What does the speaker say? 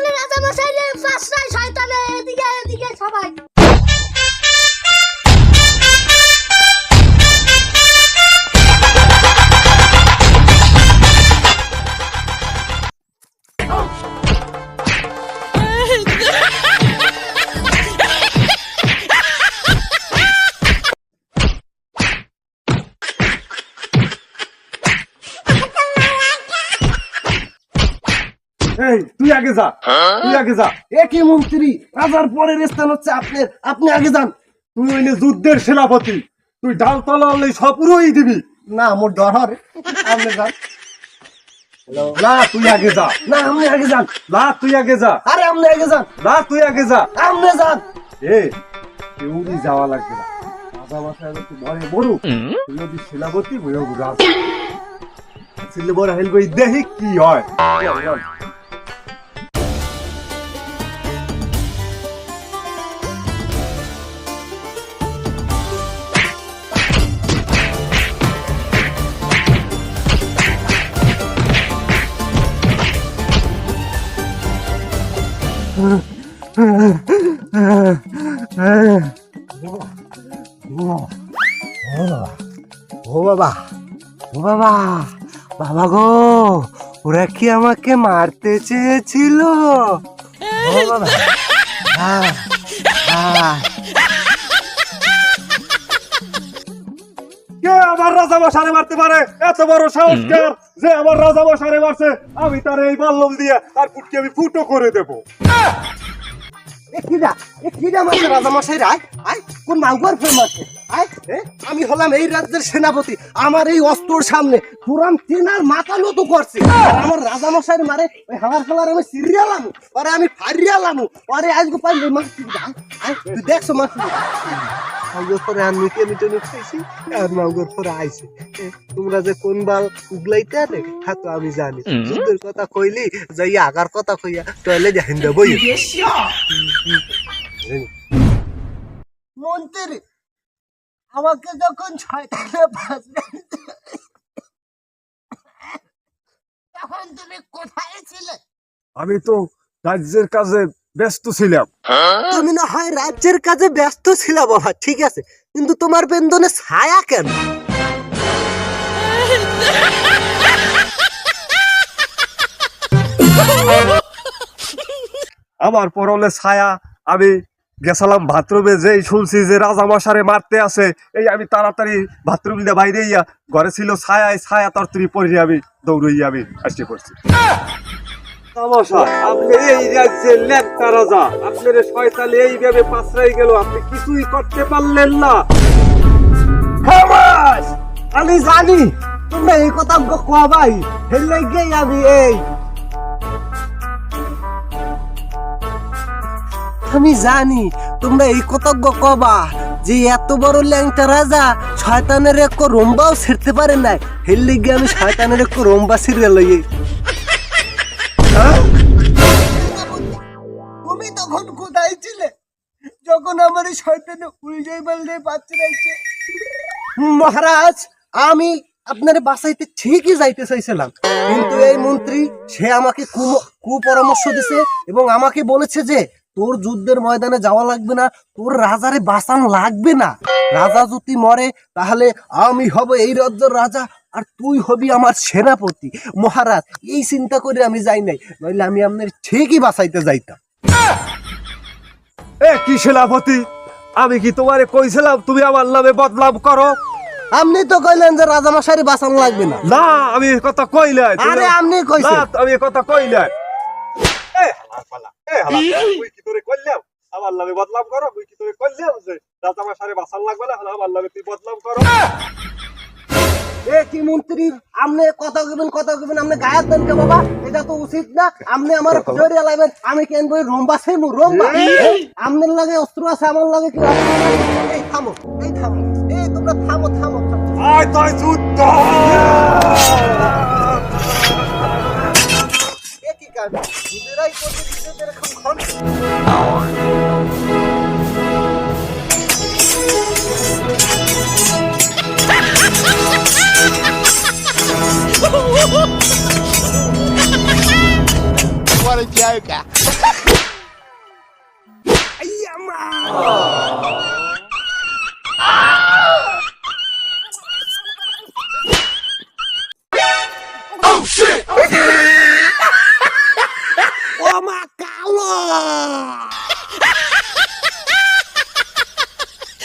বলে রাজা মশাই পাঁচটায় শয়তানে এই তুই আগে যা। তুই আগে যা। একই মন্ত্রী রাজার পরের স্থান হচ্ছে আপনার। আপনি আগে যান। তুই হইলে যুদ্ধের সেনাপতি। তুই ডাল তলা হলে সব পুরোই দিবি। না মোর ডর হরে আপনি যান। না তুই আগে যা। না আপনি আগে যান। না তুই আগে যা। আরে আপনি আগে যান। না তুই আগে যা। আপনি যান। এ কেউরি যাওয়া লাগবে না। রাজা মাথায় তুই মরে বড় তুই যদি সেনাপতি রাজা ছেলে বড় হেলবো দেহি কি হয়। ও বাবা ও বাবা বাবা গো, ওরা কি আমাকে মারতে চেয়েছিল? ও বাবা কে আমার রাজা মশারে মারতে পারে? এত বড় সাহসকার যে আমার রাজা মশারে মারছে, আমি তার এই বাল্লম দিয়ে আর ফুটকে আমি ফুটো করে দেব। এ কিডা এ কিডা মারছে রাজা মশাই রায় আয় কোন মাগুয়ার ফের মারছে আমি হলাম এই রাজ্যের সেনাপতি। আমার এই অস্ত্রর সামনে তিনার মাথা নত করছে। আমার রাজা মশাই মারে ওই খেলার আমি সিরিয়ালাম পরে আমি ফারিয়ালাম। পরে আজকে তুই দেখছ মারছি মাগুর পরে আর মিটে মিটে খাইছি আর মাগুর পরে আইছে তোমরা যে কোন বাল উগলাইতে আরে হ্যাঁ তো আমি জানি। কথা কইলি যাই আগার কথা কইয়া টয়লেট দেখেন দেবই মন্ত্রী আমাকে যখন ছয়টাকে বাঁচবে তখন তুমি কোথায় ছিলে? আমি তো রাজ্যের কাজে ব্যস্ত ছিলাম। তুমি না হয় রাজ্যের কাজে ব্যস্ত ছিল বাবা ঠিক আছে? কিন্তু তোমার বেন্দনে ছায়া কেন? আমার পরলে ছায়া আমি গেছিলাম বাথরুমে, যেই শুনছি যে রাজা মশারে মারতে আছে এই আমি তাড়াতাড়ি বাথরুম দিয়ে বাইরে ইয়া ঘরে ছিল ছায়া এই ছায়া তরতরি পড়ি আমি দৌড়িয়ে আমি আসতে পড়ছি। আপনি এই এইভাবে গেল, আপনি কিছুই করতে পারলেন না। আমি জানি তোমরা এই কথা কবাই হেলে গেই আমি এই আমি জানি তোমরা এই কতজ্ঞ কবা যে এত বড় ল্যাংটা রাজা শয়তানের এক রম্বাও ছেড়তে পারে নাই। হেললে গিয়ে আমি শয়তানের এক রম্বা ছিঁড়ে লই তুমি তখন কোথায় ছিলে? যখন আমার এই শয়তানে উল্টে পাল্টে রাইছে মহারাজ আমি আপনার বাসাইতে ঠিকই যাইতে চাইছিলাম। কিন্তু এই মন্ত্রী সে আমাকে কু- কুপরামর্শ দিছে এবং আমাকে বলেছে যে তোর যুদ্ধের ময়দানে যাওয়া লাগবে না তোর রাজারে বাঁচান লাগবে না। রাজা যদি মরে তাহলে আমি হব এই রাজ্যের রাজা আর তুই হবি আমার সেনাপতি। মহারাজ এই চিন্তা করে আমি যাই নাই নইলে আমি আপনার ঠিকই বাঁচাইতে যাইতাম। এ কি সেনাপতি? আমি কি তোমারে কইছিলাম তুমি আমার নামে বদলাম করো? আপনি তো কইলেন যে রাজা মশারি বাঁচানো লাগবে না। না আমি কথা কই নাই আরে আপনি কইছেন। আমি কথা কই নাই। এ হালাপালা, এ কি তোরে কইলাম আমার নামে বদলাম করো মুই কি তোরে কইলাম যে রাজা মাসারে বাসান লাগবে না আমার নামে তুই বদলাম করো। এ! কি মন্ত্রী আপনি কথা কইবেন কথা কইবেন আপনি গায়ের দেন কে বাবা? এটা তো উচিত না। আপনি আমার লাইবেন আমি কেন বই রম্বা সেমু রম্বা। আপনার লাগে অস্ত্র আছে আমার লাগে কি এই থামো এই থামো। এই তোমরা থামো থামো থামো। আয় তাই যুদ্ধ! 我的天干！哎呀妈！啊！Oh shit！